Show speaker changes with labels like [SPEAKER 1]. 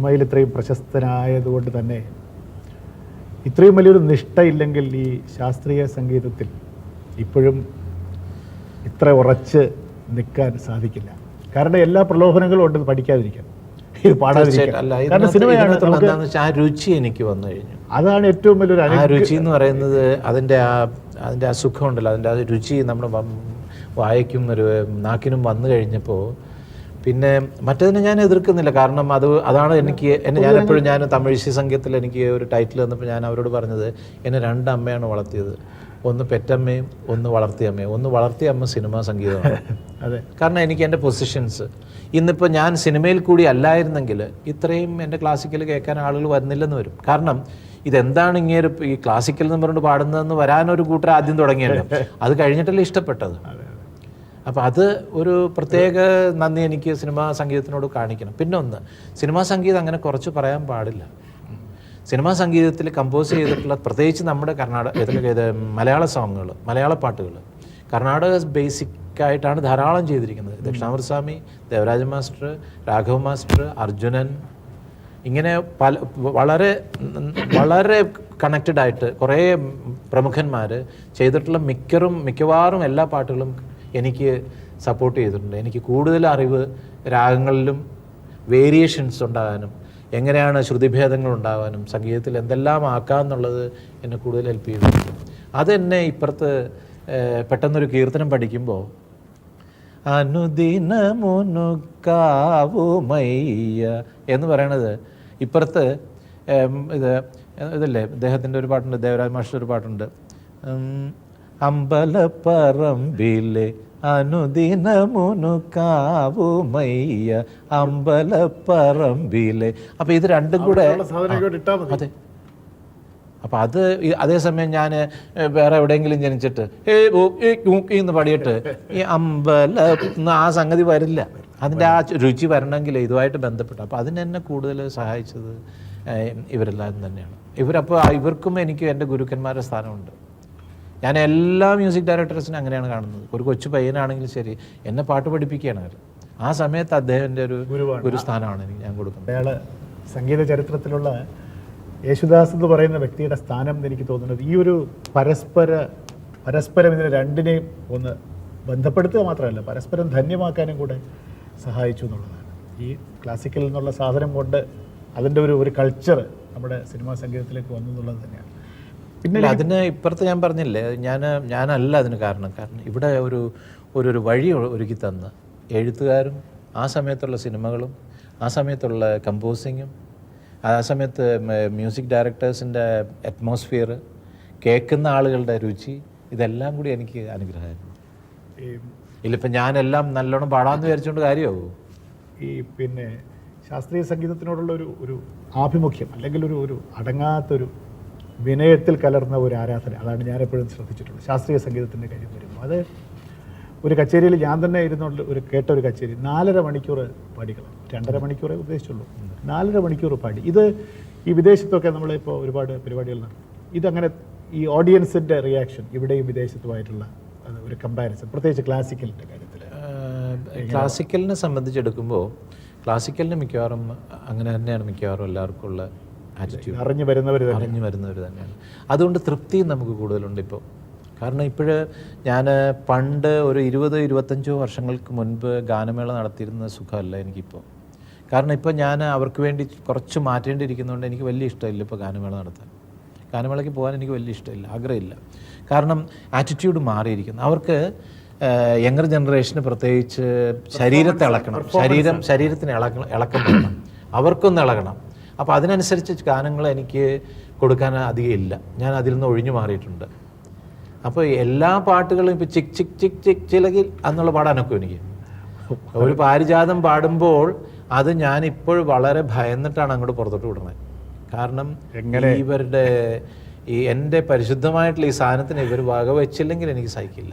[SPEAKER 1] സിനിമയിൽ ഇത്രയും പ്രശസ്തനായതുകൊണ്ട് തന്നെ ഇത്രയും വലിയൊരു നിഷ്ഠയില്ലെങ്കിൽ ഈ ശാസ്ത്രീയ സംഗീതത്തിൽ ഇപ്പോഴും ഇത്ര ഉറച്ച് നിൽക്കാൻ സാധിക്കില്ല. കാരണം എല്ലാ പ്രലോഭനങ്ങളും ഉണ്ട് പഠിക്കാതിരിക്കാൻ. ഇത് പാടാതിരിക്കാൻ. സിനിമയാണ്
[SPEAKER 2] ആ രുചി എനിക്ക് വന്നു കഴിഞ്ഞു.
[SPEAKER 1] അതാണ് ഏറ്റവും വലിയൊരു
[SPEAKER 2] ആ രുചി എന്ന് പറയുന്നത് അതിന്റെ ആ അതിന്റെ ആ സുഖമുണ്ടല്ലോ. അതിന്റെ ആ രുചി നമ്മുടെ വായിക്കും വായയ്ക്കും ഒരു നാക്കിനും വന്നു കഴിഞ്ഞപ്പോൾ പിന്നെ മറ്റതിനെ ഞാൻ എതിർക്കുന്നില്ല. കാരണം അത് അതാണ് എനിക്ക് എന്നെ ഞാൻ എപ്പോഴും ഞാൻ തമിഴ് സംഘത്തിൽ എനിക്ക് ഒരു ടൈറ്റിൽ വന്നപ്പോൾ ഞാൻ അവരോട് പറഞ്ഞത് എന്നെ രണ്ട് അമ്മയാണ് വളർത്തിയത്. ഒന്ന് പെറ്റമ്മയും ഒന്ന് വളർത്തിയമ്മയും ഒന്ന് വളർത്തിയ അമ്മ സിനിമാ സംഗീതമാണ്.
[SPEAKER 1] അതെ.
[SPEAKER 2] കാരണം എനിക്ക് എന്റെ പൊസിഷൻസ് ഇന്നിപ്പോൾ ഞാൻ സിനിമയിൽ കൂടി അല്ലായിരുന്നെങ്കിൽ ഇത്രയും എന്റെ ക്ലാസിക്കൽ കേൾക്കാൻ ആളുകൾ വരുന്നില്ലെന്ന് വരും. കാരണം ഇതെന്താണ് ഇങ്ങനെ ഈ ക്ലാസിക്കൽ എന്ന് പറഞ്ഞുകൊണ്ട് പാടുന്നതെന്ന് വരാനൊരു കൂട്ടർ ആദ്യം തുടങ്ങിയല്ലോ. അത് കഴിഞ്ഞിട്ടല്ലേ ഇഷ്ടപ്പെട്ടത്. അപ്പോൾ അത് ഒരു പ്രത്യേക നന്ദി എനിക്ക് സിനിമാ സംഗീതത്തിനോട് കാണിക്കണം. പിന്നെ ഒന്ന് സിനിമാ സംഗീതം അങ്ങനെ കുറച്ച് പറയാൻ പാടില്ല. സിനിമാ സംഗീതത്തിൽ കമ്പോസ് ചെയ്തിട്ടുള്ള പ്രത്യേകിച്ച് നമ്മുടെ കർണാടക ഇതിൽ ഇത് മലയാള സോങ്ങുകൾ മലയാള പാട്ടുകൾ. കർണാടക ബേസിക് ആയിട്ടാണ് ധാരാളം ചെയ്തിരിക്കുന്നത്. Dakshinamoorthy Swami Devaraja master Raghava master Arjunan. ഇങ്ങനെ പല വളരെ വളരെ കണക്റ്റഡ് ആയിട്ട് കുറേ പ്രമുഖന്മാർ ചെയ്തിട്ടുള്ള മിക്കറും മിക്കവാറും എല്ലാ പാട്ടുകളും എനിക്ക് സപ്പോർട്ട് ചെയ്തിട്ടുണ്ട്. എനിക്ക് കൂടുതൽ അറിവ് രാഗങ്ങളിലും വേരിയേഷൻസ് ഉണ്ടാകാനും എങ്ങനെയാണ് ശ്രുതിഭേദങ്ങൾ ഉണ്ടാകാനും സംഗീതത്തിൽ എന്തെല്ലാം ആക്കാം എന്നുള്ളത് എന്നെ കൂടുതൽ ഹെൽപ്പ് ചെയ്തിട്ടുണ്ട്. അതെന്നെ ഇപ്പുറത്ത് പെട്ടെന്നൊരു കീർത്തനം പഠിക്കുമ്പോൾ അനുദിനമുനുക്കാവുമയ്യ എന്ന് പറയണത് ഇപ്പുറത്ത് ഇത് ഇതല്ലേ അദ്ദേഹത്തിന്റെ ഒരു പാട്ടുണ്ട് ദേവരാജ് മാഷ്ടർ ഒരു പാട്ടുണ്ട്. അമ്പലപ്പറമ്പിലെ അനുദിനമുനുക്കാവുമയ്യ അമ്പലപ്പറമ്പിലെ. അപ്പൊ ഇത് രണ്ടും കൂടെ അതെ. അപ്പം അത് അതേസമയം ഞാൻ വേറെ എവിടെയെങ്കിലും ജനിച്ചിട്ട് ഏ എന്ന് പാടിയിട്ട് ഈ അമ്പല ആ സംഗതി വരില്ല. അതിന്റെ ആ രുചി വരണമെങ്കിൽ ഇതുമായിട്ട് ബന്ധപ്പെട്ട്. അപ്പോൾ അതിനെന്നെ കൂടുതൽ സഹായിച്ചത് ഇവരെല്ലാവരും തന്നെയാണ്. ഇവരപ്പോൾ ഇവർക്കും എനിക്കും എന്റെ ഗുരുക്കന്മാരുടെ സ്ഥാനമുണ്ട്. ഞാൻ എല്ലാ മ്യൂസിക് ഡയറക്ടേഴ്സിനും അങ്ങനെയാണ് കാണുന്നത്. ഒരു കൊച്ചു പയ്യനാണെങ്കിലും ശരി എന്നെ പാട്ട് പഠിപ്പിക്കുകയാണ് അവർ ആ സമയത്ത് അദ്ദേഹത്തിന്റെ ഒരു ഒരു സ്ഥാനമാണ് എനിക്ക് ഞാൻ കൊടുക്കുന്നത്.
[SPEAKER 1] അയാൾ സംഗീത ചരിത്രത്തിലുള്ള യേശുദാസ് എന്ന് പറയുന്ന വ്യക്തിയുടെ സ്ഥാനം എന്ന് എനിക്ക് തോന്നുന്നത് ഈ ഒരു പരസ്പര പരസ്പരം ഇതിനെ രണ്ടിനെയും ഒന്ന് ബന്ധപ്പെടുത്തുക മാത്രമല്ല പരസ്പരം ധന്യമാക്കാനും കൂടെ സഹായിച്ചു എന്നുള്ളതാണ്. ഈ ക്ലാസിക്കൽ എന്നുള്ള സാധനം കൊണ്ട് അതിന്റെ ഒരു ഒരു കൾച്ചർ നമ്മുടെ സിനിമാ സംഗീതത്തിലേക്ക് വന്നു എന്നുള്ളത് തന്നെയാണ്. പിന്നെ
[SPEAKER 2] അതിന് ഇപ്പുറത്ത് ഞാൻ പറഞ്ഞില്ലേ ഞാൻ ഞാനല്ല അതിന് കാരണം. കാരണം ഇവിടെ ഒരു ഒരു വഴി ഒരുക്കി തന്ന്. എഴുത്തുകാരും ആ സമയത്തുള്ള സിനിമകളും ആ സമയത്തുള്ള കമ്പോസിങ്ങും ആ സമയത്ത് മ്യൂസിക് ഡയറക്ടേഴ്സിന്റെ അറ്റ്മോസ്ഫിയർ കേൾക്കുന്ന ആളുകളുടെ രുചി ഇതെല്ലാം കൂടി എനിക്ക് അനുഗ്രഹമായിരുന്നു.
[SPEAKER 1] ഈ
[SPEAKER 2] ഇല്ലിപ്പം ഞാനെല്ലാം നല്ലോണം പാടാമെന്ന് വിചാരിച്ചുകൊണ്ട് കാര്യമാവൂ
[SPEAKER 1] ഈ പിന്നെ ശാസ്ത്രീയ സംഗീതത്തിനോടുള്ള ഒരു ഒരു ആഭിമുഖ്യം അല്ലെങ്കിൽ ഒരു ഒരു അടങ്ങാത്തൊരു വിനയത്തിൽ കലർന്ന ഒരു ആരാധന. അതാണ് ഞാൻ എപ്പോഴും ശ്രദ്ധിച്ചിട്ടുള്ളത്. ശാസ്ത്രീയ സംഗീതത്തിന്റെ കാര്യം വരുമ്പോൾ. അത് ഒരു കച്ചേരിയിൽ ഞാൻ തന്നെ ഇരുന്നുകൊണ്ട് ഒരു കേട്ട ഒരു കച്ചേരി. നാലര മണിക്കൂർ പാടികൾ. രണ്ടര മണിക്കൂറേ ഉദ്ദേശിച്ചുള്ളൂ. നാലര മണിക്കൂർ പാടി. ഇത് ഈ വിദേശത്തൊക്കെ നമ്മളിപ്പോൾ ഒരുപാട് പരിപാടികൾ നടത്തും. ഇതങ്ങനെ ഈ ഓഡിയൻസിന്റെ റിയാക്ഷൻ ഇവിടെയും വിദേശത്തുമായിട്ടുള്ള ഒരു കമ്പാരിസൺ. പ്രത്യേകിച്ച് ക്ലാസിക്കലിന്റെ കാര്യത്തിൽ.
[SPEAKER 2] ക്ലാസിക്കലിനെ സംബന്ധിച്ചെടുക്കുമ്പോൾ ക്ലാസിക്കലിന് മിക്കവാറും അങ്ങനെ തന്നെയാണ് മിക്കവാറും എല്ലാവർക്കും ഉള്ള ആറ്റിറ്റ്യൂഡ്
[SPEAKER 1] അറിഞ്ഞു വരുന്നവർ
[SPEAKER 2] അറിഞ്ഞു വരുന്നവർ തന്നെയാണ്. അതുകൊണ്ട് തൃപ്തിയും നമുക്ക് കൂടുതലുണ്ട് ഇപ്പോൾ കാരണം ഇപ്പോഴ് ഞാൻ പണ്ട് ഒരു ഇരുപത് ഇരുപത്തഞ്ചോ വർഷങ്ങൾക്ക് മുൻപ് ഗാനമേള നടത്തിയിരുന്ന സുഖമല്ല എനിക്കിപ്പോൾ കാരണം ഇപ്പോൾ ഞാൻ അവർക്ക് വേണ്ടി കുറച്ച് മാറ്റേണ്ടിയിരിക്കുന്നതുകൊണ്ട് എനിക്ക് വലിയ ഇഷ്ടമില്ല ഇപ്പോൾ ഗാനമേള നടത്താൻ. ഗാനമേളയ്ക്ക് പോകാൻ എനിക്ക് വലിയ ഇഷ്ടമില്ല ആഗ്രഹമില്ല. കാരണം ആറ്റിറ്റ്യൂഡ് മാറിയിരിക്കുന്നു. അവർക്ക് യങ്ങർ ജനറേഷന് പ്രത്യേകിച്ച് ശരീരത്തെ ഇളക്കണം. ശരീരം ശരീരത്തിന് ഇളക്കണം ഇളക്കം വേണം. അവർക്കൊന്ന് ഇളകണം. അപ്പോൾ അതിനനുസരിച്ച് ഗാനങ്ങൾ എനിക്ക് കൊടുക്കാൻ അധികം ഇല്ല. ഞാൻ അതിൽ നിന്ന് ഒഴിഞ്ഞു മാറിയിട്ടുണ്ട്. അപ്പോൾ എല്ലാ പാട്ടുകളും ഇപ്പോൾ ചിക് ചിക് ചിക് ചിക് ചിലകിൽ എന്നുള്ള പാടാനൊക്കെ എനിക്ക്. ഒരു പാരിജാതം പാടുമ്പോൾ അത് ഞാൻ ഇപ്പോൾ വളരെ ഭയന്നിട്ടാണ് അങ്ങോട്ട് പുറത്തോട്ട് വിടുന്നത്. കാരണം ഇവരുടെ ഈ എന്റെ പരിശുദ്ധമായിട്ടുള്ള ഈ സാധനത്തിന് ഇവർ വകവെച്ചില്ലെങ്കിൽ എനിക്ക് സഹിക്കില്ല.